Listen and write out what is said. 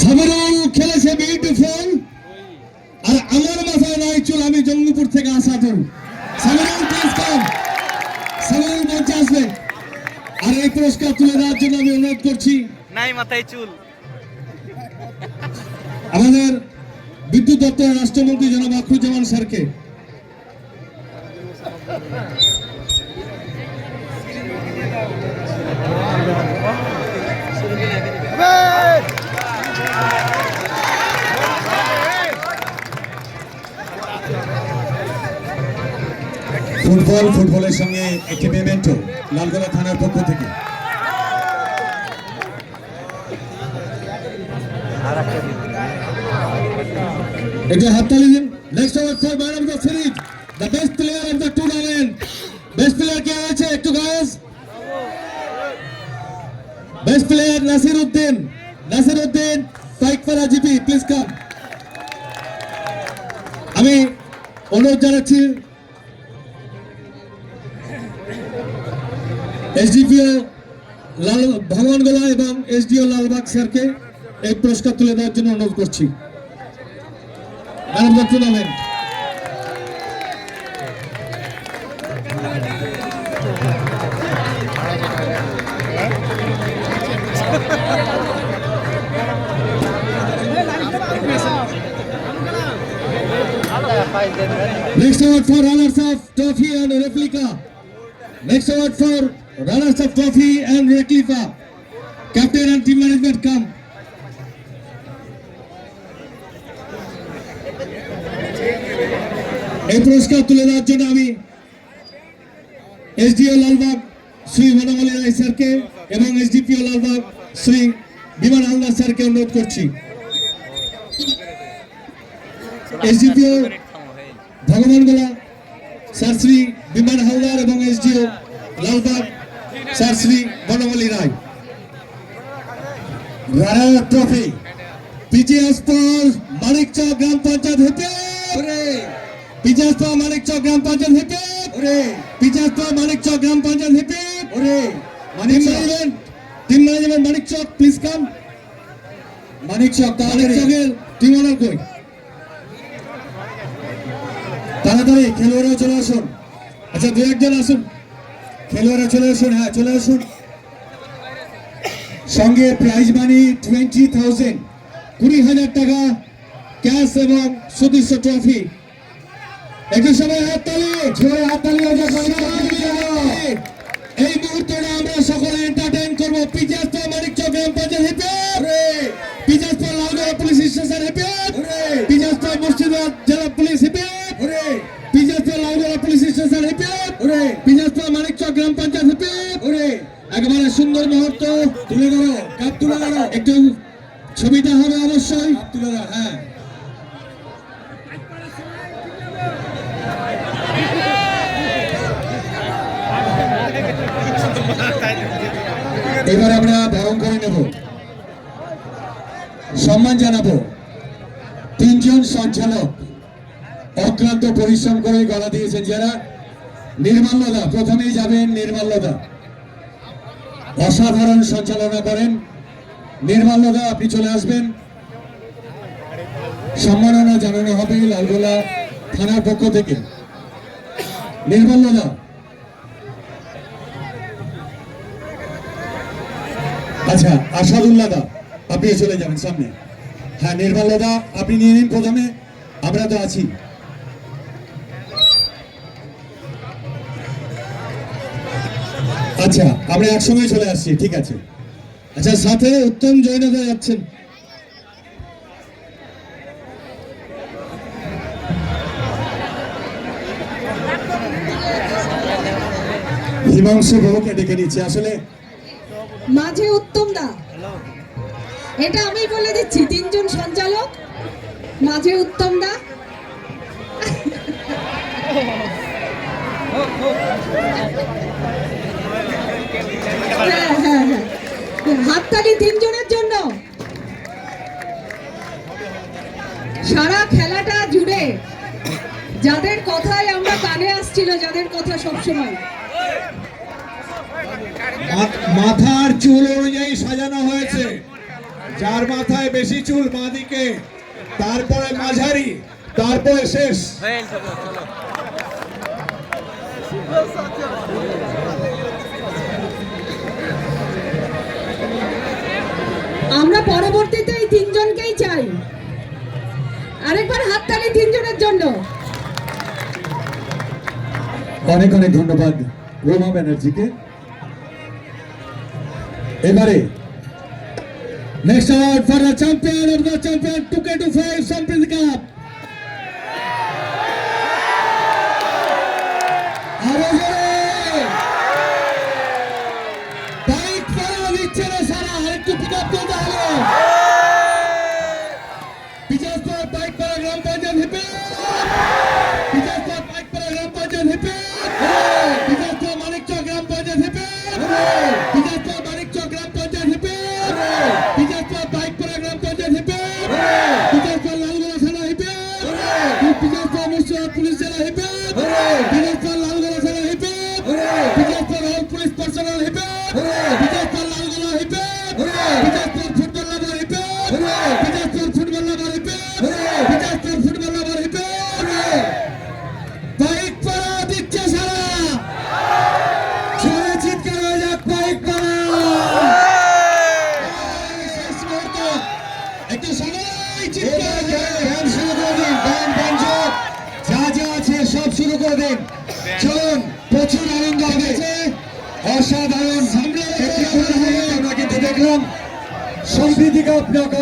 সাবিরুল খেলেছে বিউটিফুল আর আমার মাথায় নাই চুল আমি জঙ্গিপুর থেকে আসা চুল সাবিরুল প্লিজ কাম সাবিরুল মঞ্চে আসবে। আর এই পুরস্কার তুলে দেওয়ার জন্য আমি অনুরোধ করছি। নাই মাথায় চুল। আমাদের বিদ্যুৎ দপ্তরের রাষ্ট্রমন্ত্রী জনাব আখরুজ্জামান স্যারকে। ফুটবল ফুটবলের সঙ্গে একটি মেমেন্টো লালগোলা থানার পক্ষ থেকে। একটু হাততালি দিন। Next over for man of the series the best player of the tournament best player কে হয়েছে একটু guys best player Nasir Uddin. Nasir Uddin Paikpara GP please come আমি অনুরোধ জানাচ্ছি এসডিপিও লাল ভগবানগোলা এবং এসডিও লালবাগ স্যারকে এই পুরস্কার তুলে দেওয়ার জন্য অনুরোধ করছি Next award for runners of trophy and replica. Next award for runners of trophy and replica. Captain and team management, come. এই পুরস্কার তুলে দেওয়ার জন্য আমি এসডিও লালবাগ শ্রী বনমালী রায় স্যারকে এবং এসডিপিও লালবাগ শ্রী বিমান হালদার স্যারকে অনুরোধ করছি এসডিপিও ভগবানগোলা স্যার শ্রী বিমান হালদার এবং SDO Lalbag sir Shri Banamali Roy runner trophy. PGS পর মানিকচক গ্রাম পঞ্চায়েত হেপে পিজিএস পর মানিকচক গ্রাম পঞ্চায়েত হেপে পিজিএস পর মানিকচক গ্রাম panchayat হেপে team management team management Manikchak please come Manikchak মানিকচকের team owner কই? তাড়াতাড়ি খেলোয়াড়রা চলে আসুন। আচ্ছা দু একজন আসুন। খেলোয়াড়রা চলে আসুন হ্যাঁ চলে আসুন। সঙ্গে প্রাইজ মানি টোয়েন্টি থাউজেন্ড কুড়ি হাজার টাকা ক্যাশ এবং সুদৃশ্য ট্রফি একটু সবাই হাততালি ঝোড়ে হাততালি এই মুহূর্তে আমরা সকলে এন্টারটেইন করব। পিজাস একেবারে সুন্দর মুহূর্ত। তুলে ধরো, কাপ তুলে ধরো। একটু ছবিটা হবে অবশ্যই। তুলে ধরো হ্যাঁ। এবার আমরা বরণ করে নেব। সম্মান জানাব তিনজন সঞ্চালক। অক্লান্ত পরিশ্রম করে গলা দিয়েছেন যারা। নির্মাল্যদা প্রথমেই যাবেন নির্মাল্যদা অসাধারণ সঞ্চালনা করেন। নির্মাল্যদা আপনি চলে আসবেন। সম্মাননা জানানো হবে লালগোলা থানার পক্ষ থেকে। নির্মাল্যদা আচ্ছা আসাদুল্লাহ দা আপনি চলে যাবেন সামনে। হ্যাঁ নির্মল দা আপনি নিয়ে নিন প্রথমে। আমরা তো আছি। আচ্ছা আমরা একসঙ্গে চলে আসছি ঠিক আছে। আচ্ছা সাথে উত্তম জৈনদা যাচ্ছেন। হিমাংশু বাবুকে ডেকে নিচ্ছে আসলে মাঝে উত্তম দা। এটা আমি বলে দিচ্ছি তিনজন সঞ্চালক মাঝে উত্তম দা। হাততালি তিনজনের জন্য। সারা খেলাটা জুড়ে যাদের কথাই আমরা কানে আসছিল, যাদের কথা সবসময়। মাথার চুল অনুযায়ী সাজানো হয়েছে। যার মাথায় বেশি চুল মাদিকে তারপরে মাঝারি, তারপরে শেষ। আমরা পরবর্তীতে এই তিনজনকেই চাই। আরেকবার হাততালি তিনজনের জন্য। অনেক অনেক ধন্যবাদ রোমা ব্যানার্জিকে। এবারে next award for the champion of the champion two K two five champion cup. আরও জোরে। বাইক ফেরা দিচ্ছে না हक्की ठिकाणी झाले করবেন চলুন প্রচুর আনন্দ হয়েছে অসাধারণ। আমরা দেখলাম সম্প্রীতিকা আপনাকে